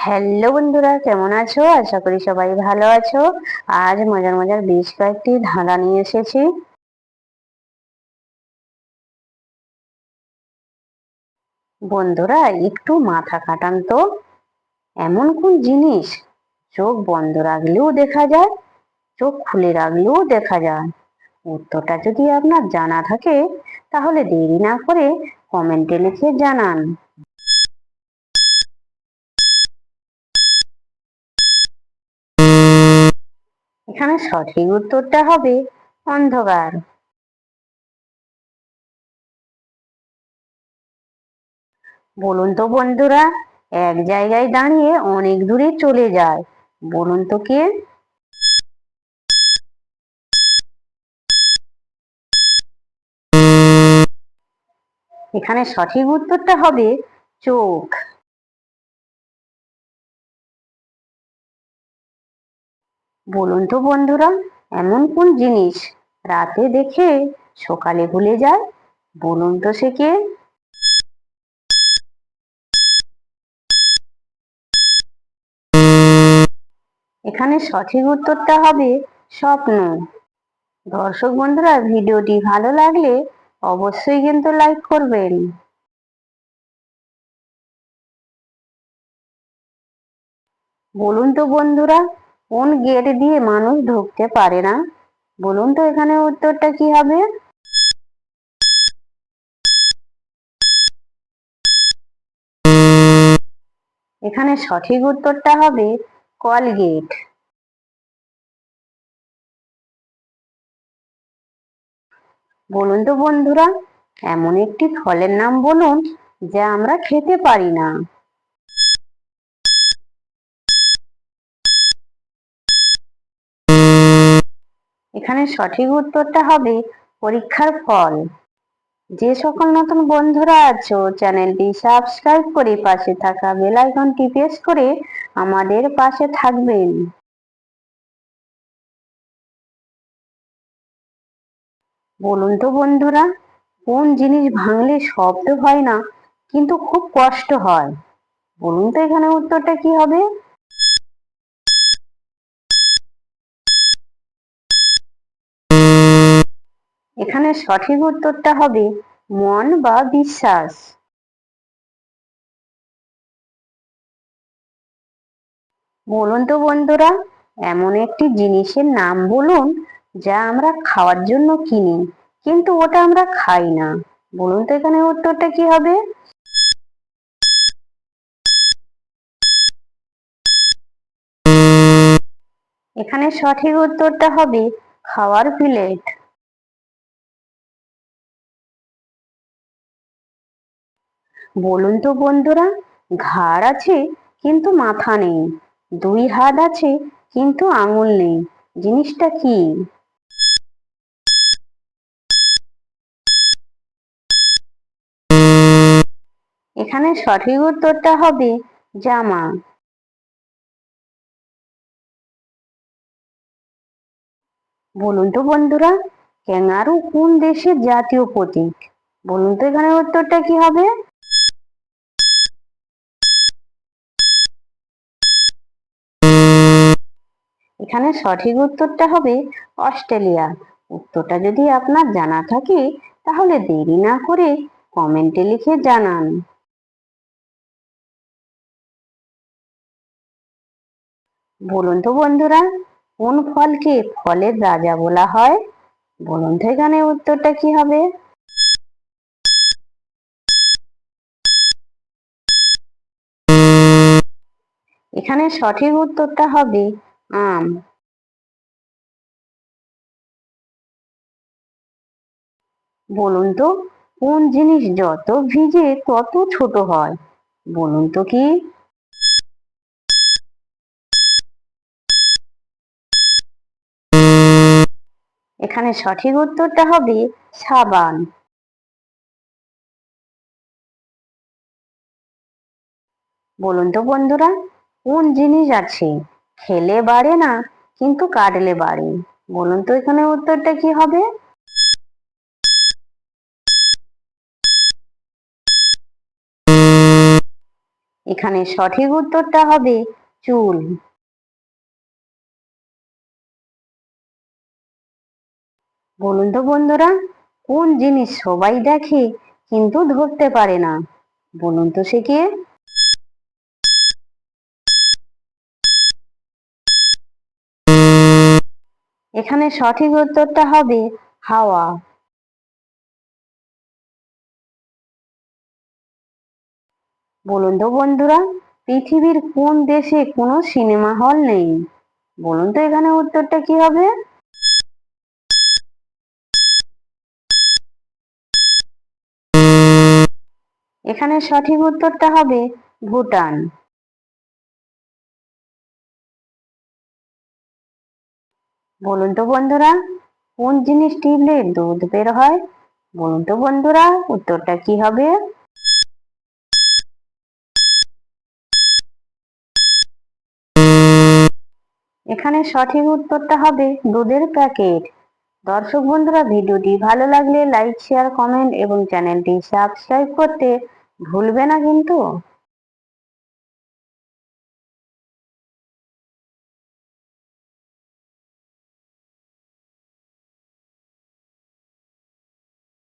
Hello বন্ধুরা, কেমন আছো? আশা করি সবাই ভালো আছো। আজ মজার মজার বেশ কয়েকটি ধাঁধা নিয়ে এসেছি। বন্ধুরা, একটু মাথা কাটান তো। এমন কোন জিনিস? চোখ বন্ধ রাখলেও দেখা যায়, চোখ খুলে রাখলেও দেখা যায়। উত্তরটা যদি আপনার জানা থাকে, তাহলে দেরি না করে কমেন্টে লিখে জানান। এখানে সঠিক উত্তরটা হবে অন্ধকার। বলুন তো বন্ধুরা, এক জায়গায় দাঁড়িয়ে অনেক দূরে চলে যায়। বলুন তো কে? এখানে সঠিক উত্তরটা হবে চোখ। বলুন তো বন্ধুরা, এমন কোন জিনিস রাতে দেখে সকালে ভুলে যায়? বলুন তো সে কে? এখানে সঠিক উত্তরটা হবে স্বপ্ন। দর্শক বন্ধুরা, ভিডিওটি ভালো লাগলে অবশ্যই কিন্তু লাইক করবেন। বলুন তো বন্ধুরা কোন গেট দিয়ে মানুষ ঢুকতে পারে না? বলুন তো এখানে উত্তরটা কি হবে? এখানে সঠিক উত্তরটা হবে কলগেট। বলুন তো বন্ধুরা, এমন একটি ফলের নাম বলুন যা আমরা খেতে পারি না। এখানে সঠিক উত্তরটা হবে পরীক্ষার ফল। যে সকল নতুন বন্ধুরা আছো, চ্যানেলটি সাবস্ক্রাইব করে পাশে থাকা বেল আইকনটি প্রেস করে আমাদের পাশে থাকবেন। বলুন তো বন্ধুরা, কোন জিনিস ভাঙলে শব্দ হয় না, কিন্তু খুব কষ্ট হয়? বলুন তো এখানে উত্তরটা কি হবে? এখানে সঠিক উত্তরটা হবে মন বা বিশ্বাস। বলুন তো বন্ধুরা, এমন একটি জিনিসের নাম বলুন যা আমরা খাওয়ার জন্য কিনি, কিন্তু ওটা আমরা খাই না। বলুন তো এখানে উত্তরটা কি হবে? এখানে সঠিক উত্তরটা হবে খাওয়ার প্লেট। বলুন তো বন্ধুরা, ঘাড় আছে কিন্তু মাথা নেই, দুই হাত আছে কিন্তু আঙুল নেই, জিনিসটা কি? এখানে সঠিক উত্তরটা হবে জামা। বলুন তো বন্ধুরা ক্যাঙ্গারু কোন দেশের জাতীয় প্রতীক? বলুন তো এখানে উত্তরটা কি হবে? এখানে সঠিক উত্তরটা হবে অস্ট্রেলিয়া। উত্তরটা যদি আপনার জানা থাকে, তাহলে দেরি না করে কমেন্টে লিখে জানান। বলুন তো বন্ধুরা, কোন ফলকে ফলের রাজা বলা হয়? বলুন তো এখানে উত্তরটা কি হবে? এখানে সঠিক উত্তরটা হবে আম বলুন তো, কোন জিনিস যত ভিজে তত ছোট হয়? বলুন তো কি? এখানে সঠিক উত্তরটা হবে সাবান। বলুন তো বন্ধুরা, কোন জিনিস আছে খেলে বাড়ে না, কিন্তু কাটলে বাড়ে। বলুন তো এখানে উত্তরটা কি হবে? এখানে সঠিক উত্তরটা হবে চুল। বলুন তো বন্ধুরা, কোন জিনিস সবাই দেখে কিন্তু ধরতে পারে না? বলুন তো সে কে? এখানে সঠিক উত্তরটা হবে হাওয়া। বলুন তো বন্ধুরা, পৃথিবীর কোন দেশে কোনো সিনেমা হল নেই? বলুন তো এখানে উত্তরটা কি হবে? এখানে সঠিক উত্তরটা হবে ভুটান। বলুন তো বন্ধুরা, কোন জিনিস টিপলে দুধ বের হয়? বলুন তো বন্ধুরা, উত্তরটা কি হবে? এখানে সঠিক উত্তরটা হবে দুধের প্যাকেট। দর্শক বন্ধুরা, ভিডিওটি ভালো লাগলে লাইক, শেয়ার, কমেন্ট এবং চ্যানেলটি সাবস্ক্রাইব করতে ভুলবে না কিন্তু।